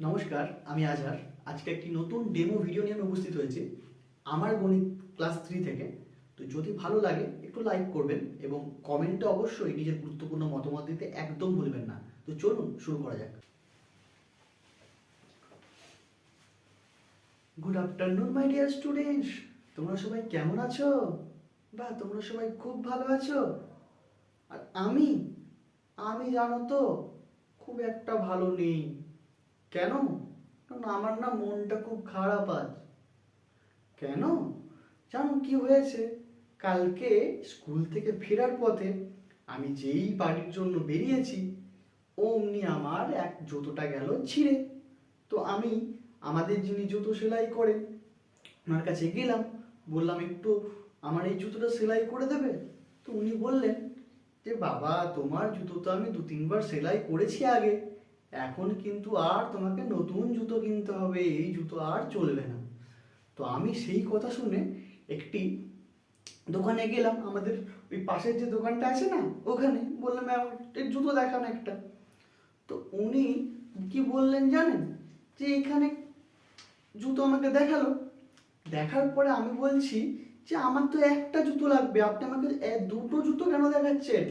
নমস্কার, আমি আজহার। আজকে একটি নতুন ডেমো ভিডিও নিয়ে আমি উপস্থিত হয়েছি। আমার গণিত ক্লাস থ্রি থেকে। তো যদি ভালো লাগে, একটু লাইক করবেন এবং কমেন্টে অবশ্যই নিজের গুরুত্বপূর্ণ মতামত দিতে একদম ভুলবেন না। তো চলুন, শুরু করা যাক। Good afternoon my dear students তোমরা সবাই কেমন আছো? বা তোমরা সবাই খুব ভালো আছো? আর আমি? আমি জানো তো, খুব একটা ভালো নেই। কেন? কারণ আমার না মনটা খুব খারাপ আজ। কেন? জানো কি হয়েছে? কালকে স্কুল থেকে ফেরার পথে আমি যেই বাড়ির জন্য বেরিয়েছি, অমনি আমার এক জুতোটা গেল ছিঁড়ে। তো আমি আমাদের যিনি জুতো সেলাই করে, ওনার কাছে গেলাম। বললাম, একটু আমার এই জুতোটা সেলাই করে দেবে? তো উনি বললেন, যে বাবা, তোমার জুতো তো আমি দু তিনবার সেলাই করেছি আগে। এখন কিন্তু আর তোমাকে নতুন জুতো কিনতে হবে এই জুতো আর চলবে না। তো আমি সেই কথা শুনে একটি দোকানে গেলাম আমাদের ওই পাশের যে দোকানটা আছে না ওখানে। বললাম "ম্যাম, জুতো দেখান একটা। তো উনি কি বললেন জানেন? যে এখানে জুতো আমাকে দেখাল। দেখার পরে আমি বলছি যে আমার তো একটা জুতো লাগবে আপনি আমাকে দুটো জুতো কেন দেখাচ্ছেন?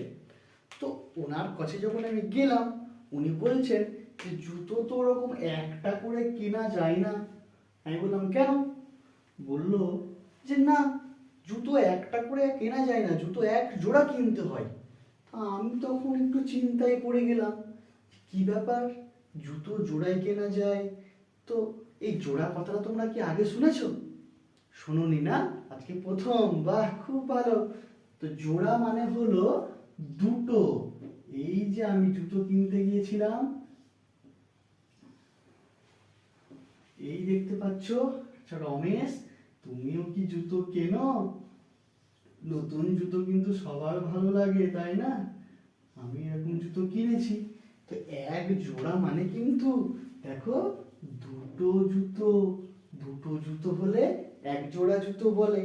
তো ওনার কাছে যখন আমি গেলাম উনি বলছেন যে জুতো তো ওরকম একটা করে কেনা যায় না। আমি বললাম, কেন? বলল যে, না, জুতো একটা করে কেনা যায় না, জুতো এক জোড়া কিনতে হয়। তা আমি তখন একটু চিন্তায় পড়ে গেলাম কি ব্যাপার? জুতো জোড়ায় কেনা যায়? তো এই জোড়া কথাটা তোমরা কি আগে শুনেছো? শোনোনি না? আজকে প্রথম। বাহ, খুব ভালো। তো জোড়া মানে হলো দুটো। এই যে আমি জুতো কিনতে গিয়েছিলাম, এই দেখতে পাচ্ছ আচ্ছা রমেশ, তুমিও কি জুতো কেনো? নতুন জুতো কিন্তু সবার ভালো লাগে, তাই না? আমি এরকম জুতো কিনেছি। তো এক জোড়া মানে কিন্তু, দেখো, দুটো জুতো দুটো জুতো হলে এক জোড়া জুতো বলে।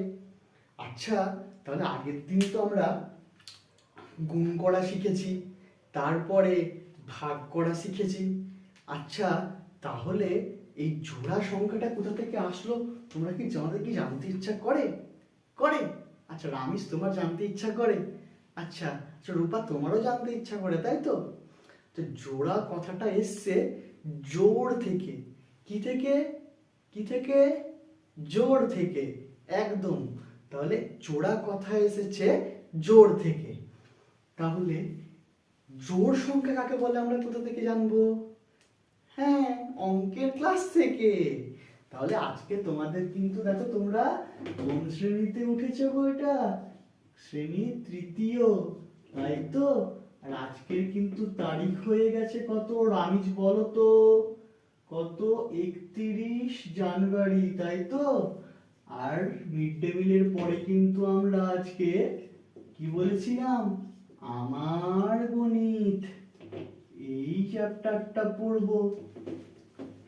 আচ্ছা তাহলে আগের দিন তো আমরা গুণ করা শিখেছি। তারপরে ভাগ করা শিখেছি। আচ্ছা তাহলে এই জোড়া সংখ্যাটা কোথা থেকে আসলো? তোমরা কি আমাদের কি জানতে ইচ্ছা করে? করে? আচ্ছা রামিস তোমার জানতে ইচ্ছা করে। আচ্ছা আচ্ছা রূপা তোমারও জানতে ইচ্ছা করে, তাই তো? তো জোড়া কথাটা এসছে জোর থেকে। কি থেকে? কি থেকে? জোর থেকে। একদম। তাহলে জোড়া কথা এসেছে জোর থেকে। তাহলে জোড় সংখ্যা কাকে বলে আমরা কোথা থেকে জানব? হ্যাঁ অঙ্কের ক্লাস থেকে। তাহলে আজকে তোমাদের কিন্তু দেখো তোমরা কোন শ্রেণীতে উঠেছো গো এটা? শ্রেণি তৃতীয়, তাই তো? আর আজকের কিন্তু তারিখ হয়ে গেছে কত? রামিজ, বলো তো। কত? একত্রিশ জানুয়ারি, তাই তো? আর মিড ডে মিলের পরে কিন্তু আমরা আজকে কি বলেছিলাম? আমার গণিত, এই চ্যাপ্টারটা পড়ব।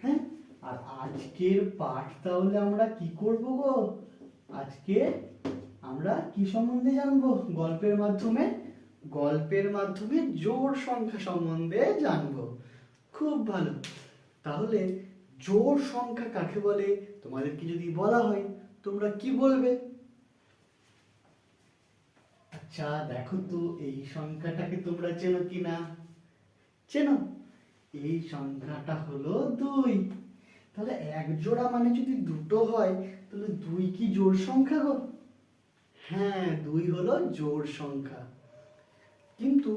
হ্যাঁ আর আজকের পাঠ তাহলে আমরা কি করব গো? আজকে আমরা কি সম্বন্ধে জানব? গল্পের মাধ্যমে গল্পের মাধ্যমে জোর সংখ্যা সম্বন্ধে জানব। খুব ভালো। তাহলে জোর সংখ্যা কাকে বলে? তোমাদেরকে যদি বলা হয়, তোমরা কি বলবে? আচ্ছা দেখো তো, এই সংখ্যাটাকে তোমরা চেনো কিনা? চেনো? এই সংখ্যাটা হলো দুই। তাহলে এক জোড়া মানে যদি দুটো হয়, তাহলে দুই কি জোড় সংখ্যা গো? হ্যাঁ দুই হলো জোড় সংখ্যা। কিন্তু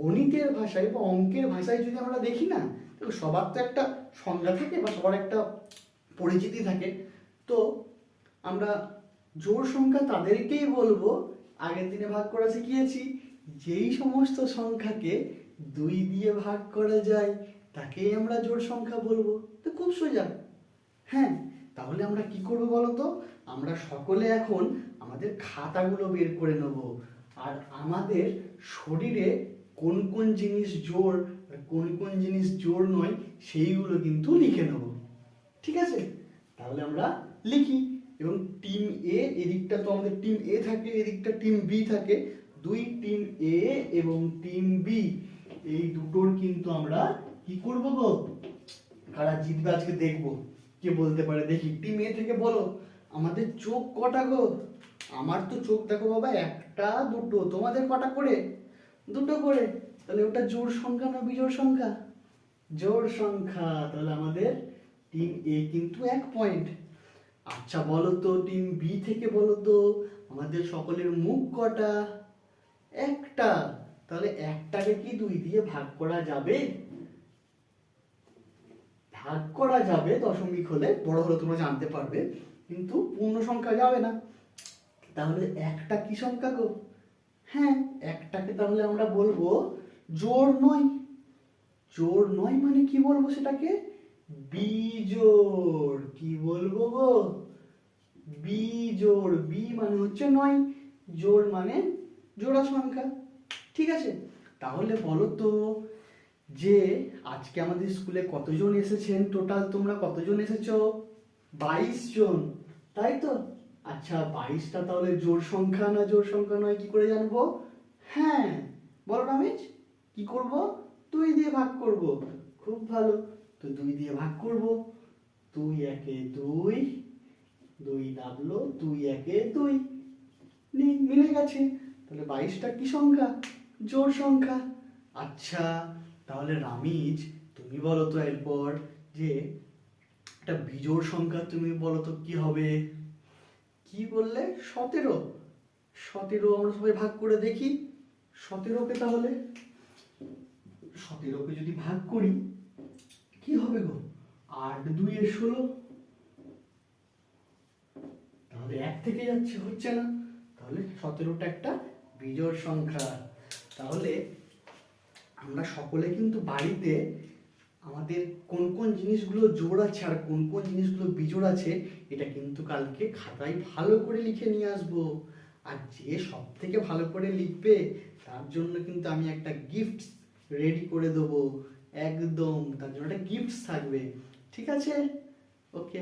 গণিতের ভাষায় বা অঙ্কের ভাষায় যদি আমরা দেখি না তো সবার তো একটা সংজ্ঞা থাকে বা সবার একটা পরিচিতি থাকে। তো আমরা জোড় সংখ্যা তাদেরকেই বলব আগের দিনে ভাগ করা শিখিয়েছি। যেই সমস্ত সংখ্যাকে দুই দিয়ে ভাগ করা যায়, তাকেই আমরা জোড় সংখ্যা বলব। তো খুব সোজা। হ্যাঁ তাহলে আমরা কি করব বলো তো? আমরা সকলে এখন আমাদের খাতাগুলো বের করে নেব। আর আমাদের শরীরে কোন কোন জিনিস জোর আর কোন কোন জিনিস জোর নয়, সেইগুলো কিন্তু লিখে নেব। ঠিক আছে? তাহলে আমরা লিখি এবং এ এদিকটা তো আমাদের টিম এ থাকে, এদিকটা টিম বি থাকে। দুই টিম এ এবং টিম বি এই দুটোর কিন্তু আমরা কি করব গো? কারা জিতবে আজকে দেখব। কে বলতে পারে? দেখি টিম এ থেকে বলো। আমাদের চোখ কটা গো? আমার তো চোখ দেখো বাবা, একটা, দুটো। তোমাদের কটা করে? দুটো করে। তাহলে ওটা জোর সংখ্যা না বিজোড় সংখ্যা? জোড় সংখ্যা। তাহলে আমাদের টিম এ কিন্তু এক পয়েন্ট আচ্ছা বলো তো টিম বি থেকে বলো তো আমাদের সকলের মুখ কটা? একটা। তাহলে একটাকে কি দুই দিয়ে ভাগ করা যাবে? ভাগ করা যাবে দশমিক হলে, বড় হলে তোমরা জানতে পারবে, কিন্তু পূর্ণ সংখ্যা যাবে না। তাহলে একটা কি সংখ্যা গো? হ্যাঁ একটাকে তাহলে আমরা বলব জোর নয়। জোর নয় মানে কি বলব সেটাকে? বিজোড় কি বলব গো? বি বিজোড় বি মানে হচ্ছে নয়, জোড় মানে জোড়া সংখ্যা, ঠিক আছে? তাহলে বলো তো যে আজকে আমাদের স্কুলে কতজন এসেছেন? টোটাল তোমরা কতজন এসেছ? বাইশ জন, তাই তো? আচ্ছা বাইশটা তাহলে জোর সংখ্যা না জোর সংখ্যা নয়, কি করে জানব? হ্যাঁ বলো রমেশ কি করব? দুই দিয়ে ভাগ করব, খুব ভালো, তো দুই দিয়ে ভাগ করব। দুই একে দুই দুই নামলো দুই একে দুই। মিলে গেছে। তাহলে বাইশটা কি সংখ্যা? জোর সংখ্যা। আচ্ছা তাহলে রামিজ, তুমি বলো তো এরপর যে একটা বিজোড় সংখ্যা তুমি বলো তো কি হবে? কি বললে? সতেরো। সতেরো আমরা সবাই ভাগ করে দেখি। সতেরোকে তাহলে? সতেরোকে যদি ভাগ করি, কি হবে গো? আট দুইয়ের ষোলো। তাহলে এক থেকে যাচ্ছে, হচ্ছে না? তাহলে সতেরোটা একটা বিজোড় সংখ্যা। তাহলে আমরা সকলে কিন্তু বাড়িতে আমাদের কোন কোন জিনিসগুলো জোড় আছে আর কোন কোন জিনিসগুলো বিজোড় আছে, এটা কিন্তু কালকে খাতায় ভালো করে লিখে নিয়ে আসব। আর যে সব থেকে ভালো করে লিখবে, তার জন্য কিন্তু আমি একটা গিফট রেডি করে দেবো। একদম, তার জন্য একটা গিফট থাকবে। ঠিক আছে? ওকে